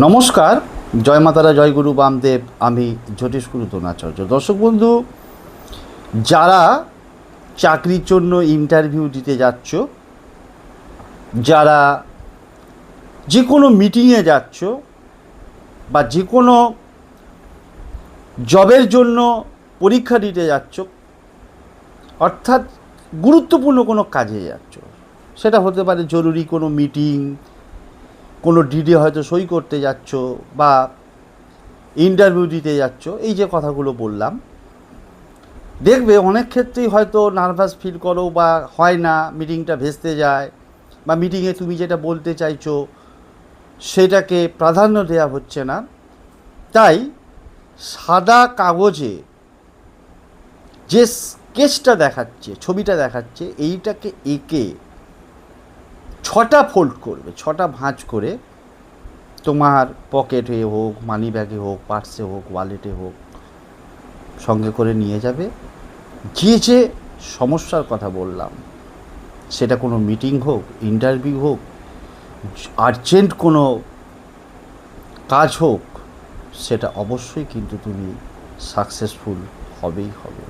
নমস্কার, জয় মাতারা, জয় গুরু বামদেব, আমি জ্যোতিষ গুরু দ্রোণাচার্য দর্শক বন্ধু, যারা চাকরির জন্য ইন্টারভিউ দিতে যাচ্ছ, যারা যে কোনো মিটিংয়ে যাচ্ছ, বা যে কোনো জবের জন্য পরীক্ষা দিতে যাচ্ছ, অর্থাৎ গুরুত্বপূর্ণ কোনো কাজে যাচ্ছ, সেটা হতে পারে জরুরি কোনো মিটিং কোনো ডিডি হয়তো সই করতে যাচ্ছ বা ইন্টারভিউ দিতে যাচ্ছ, এই যে কথাগুলো বললাম, দেখবে অনেক ক্ষেত্রেই হয়তো নার্ভাস ফিল করো বা হয় না মিটিংটা ভেস্তে যায় বা মিটিংয়ে তুমি যেটা বলতে চাইছো সেটাকে প্রাধান্য দেওয়া হচ্ছে না। তাই সাদা কাগজে যে স্কেচটা দেখাচ্ছে, ছবিটা দেখাচ্ছে, এইটাকে এঁকে ছটা ফোল্ড করবে, ছটা ভাঁজ করে তোমার পকেটে হোক মানি ব্যাগে হোক পার্সে হোক ওয়ালেটে হোক, সঙ্গে করে নিয়ে যাবে। যে যে সমস্যার কথা বললাম, সেটা কোনো মিটিং হোক ইন্টারভিউ হোক আর্জেন্ট কোনো কাজ হোক, সেটা অবশ্যই কিন্তু তুমি সাকসেসফুল হবেই হবে।